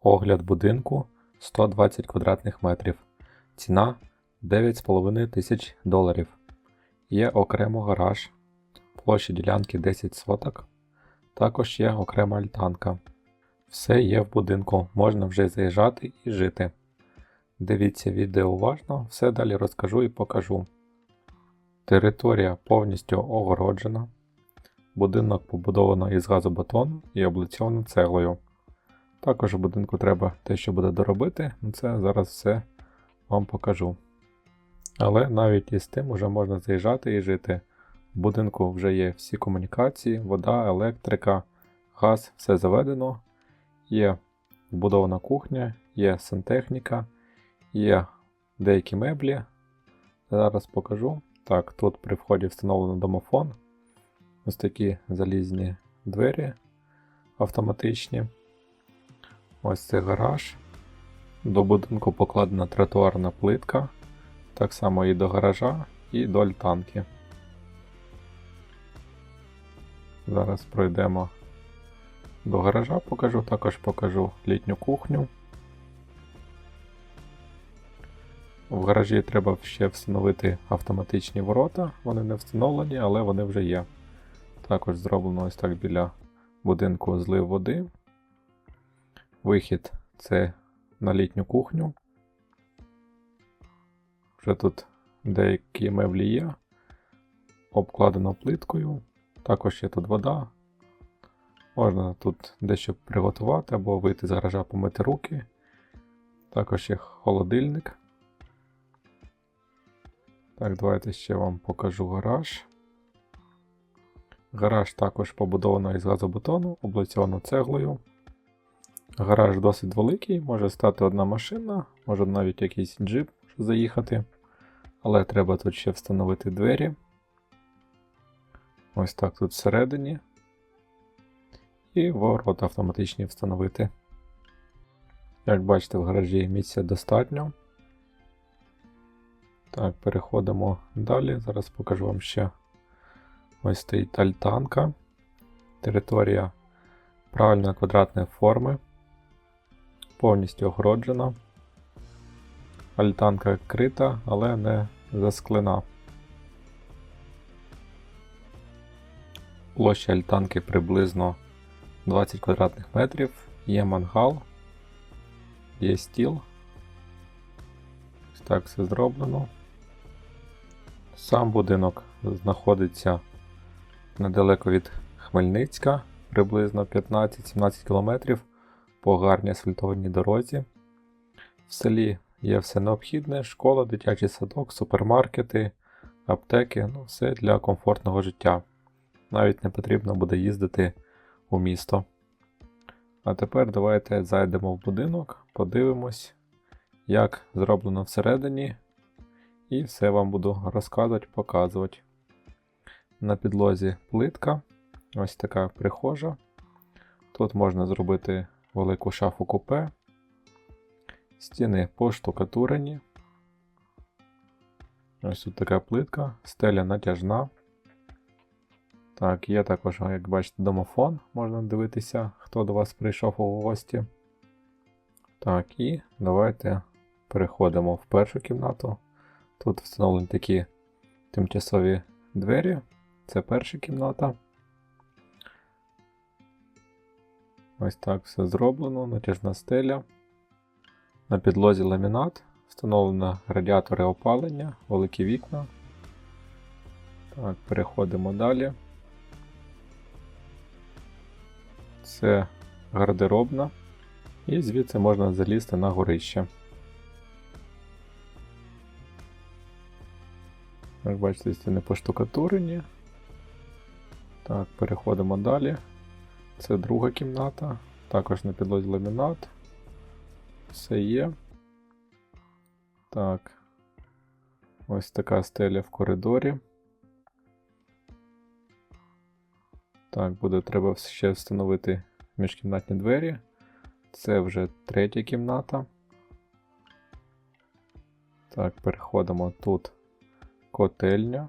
Огляд будинку 120 квадратних метрів. Ціна 9,5 тисяч доларів. Є окремо гараж. Площа ділянки 10 соток. Також є окрема альтанка. Все є в будинку, можна вже заїжджати і жити. Дивіться відео уважно, все далі розкажу і покажу. Територія повністю огороджена. Будинок побудовано із газобетону і облицьовано цеглою. Також в будинку треба те, що буде доробити, це зараз все вам покажу. Але навіть із тим вже можна заїжджати і жити. В будинку вже є всі комунікації, вода, електрика, газ, все заведено. Є вбудована кухня, є сантехніка, є деякі меблі. Зараз покажу. Так, тут при вході встановлено домофон. Ось такі залізні двері автоматичні. Ось це гараж. До будинку покладена тротуарна плитка. Так само і до гаража, і до альтанки. Зараз пройдемо до гаража, покажу, також покажу літню кухню. В гаражі треба ще встановити автоматичні ворота. Вони не встановлені, але вони вже є. Також зроблено ось так біля будинку злив води. Вихід це на літню кухню. Вже тут деякі меблі є. Обкладено плиткою. Також є тут вода. Можна тут дещо приготувати або вийти з гаража помити руки. Також є холодильник. Так, давайте ще вам покажу гараж. Гараж також побудовано із газобетону, облицьовано цеглою. Гараж досить великий, може стати одна машина, може навіть якийсь джип заїхати. Але треба тут ще встановити двері. Ось так тут всередині. І ворота автоматичні встановити. Як бачите, в гаражі місця достатньо. Так, переходимо далі. Зараз покажу вам ще ось стоїть альтанка. Територія правильно квадратної форми. Повністю огороджена. Альтанка крита, але не засклена. Площа альтанки приблизно 20 квадратних метрів. Є мангал, є стіл. Ось так все зроблено. Сам будинок знаходиться недалеко від Хмельницька, приблизно 15-17 км по гарній асфальтованій дорозі. В селі є все необхідне: школа, дитячий садок, супермаркети, аптеки ну все для комфортного життя. Навіть не потрібно буде їздити у місто. А тепер давайте зайдемо в будинок, подивимось, як зроблено всередині. І все вам буду розказувати, показувати. На підлозі плитка, ось така прихожа. Тут можна зробити велику шафу купе. Стіни поштукатурені. Ось тут така плитка, стеля натяжна. Так, є також, як бачите, домофон, можна дивитися, хто до вас прийшов у гості. Так, і давайте переходимо в першу кімнату. Тут встановлені такі тимчасові двері. Це перша кімната. Ось так все зроблено, натяжна стеля. На підлозі ламінат, встановлено радіатори опалення, великі вікна. Так, переходимо далі. Це гардеробна. І звідси можна залізти на горище. Як бачите, стіни поштукатурені. Так, переходимо далі. Це друга кімната. Також на підлозі ламінат. Все є. Так. Ось така стеля в коридорі. Так, буде треба ще встановити міжкімнатні двері. Це вже третя кімната. Так, переходимо тут котельня.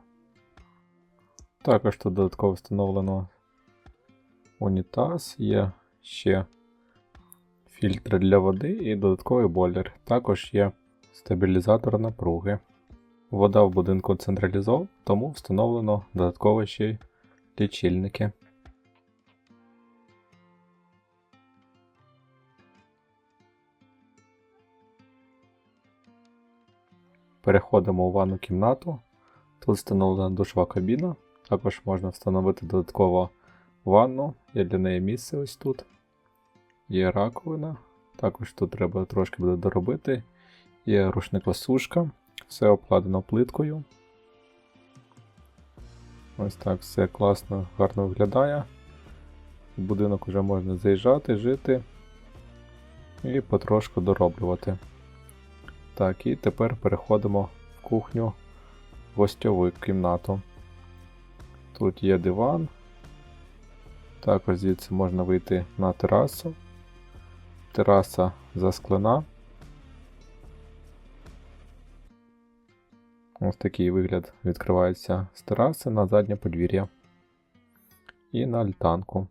Також тут додатково встановлено унітаз, є ще фільтр для води і додатковий бойлер. Також є стабілізатор напруги. Вода в будинку централізована, тому встановлено додатково ще лічильники. Переходимо у ванну кімнату. Тут встановлена душова кабіна. Також можна встановити додатково ванну. Є для неї місце ось тут. Є раковина. Також тут треба трошки буде доробити. Є рушникова сушка. Все обкладено плиткою. Ось так все класно, гарно виглядає. В будинок вже можна заїжджати, жити і потрошку дороблювати. Так, і тепер переходимо в кухню гостьову кімнату. Тут є диван. Також звідси можна вийти на терасу. Тераса засклена. Ось такий вигляд відкривається з тераси на заднє подвір'я і на альтанку.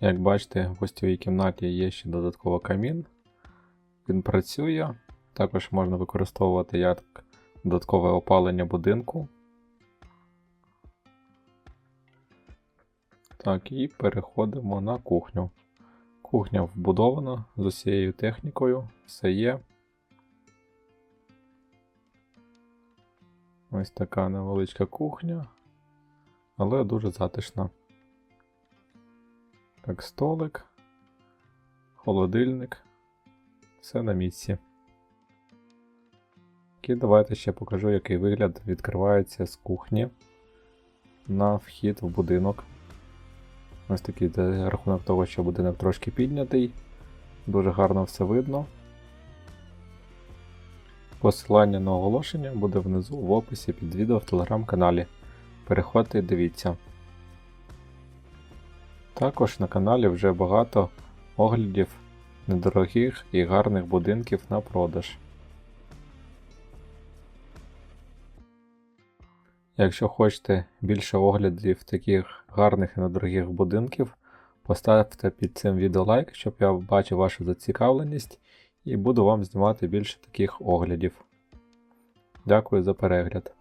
Як бачите, в гостьовій кімнаті є ще додатково камін. Він працює. Також можна використовувати як додаткове опалення будинку. Так, і переходимо на кухню. Кухня вбудована з усією технікою, все є. Ось така невеличка кухня, але дуже затишна. Так, столик, холодильник, все на місці. І давайте ще покажу, який вигляд відкривається з кухні на вхід в будинок. Ось такий рахунок того, що будинок трошки піднятий, дуже гарно все видно. Посилання на оголошення буде внизу в описі під відео в телеграм-каналі. Переходьте і дивіться. Також на каналі вже багато оглядів недорогих і гарних будинків на продаж. Якщо хочете більше оглядів таких гарних і недорогих будинків, поставте під цим відео лайк, щоб я бачив вашу зацікавленість і буду вам знімати більше таких оглядів. Дякую за перегляд.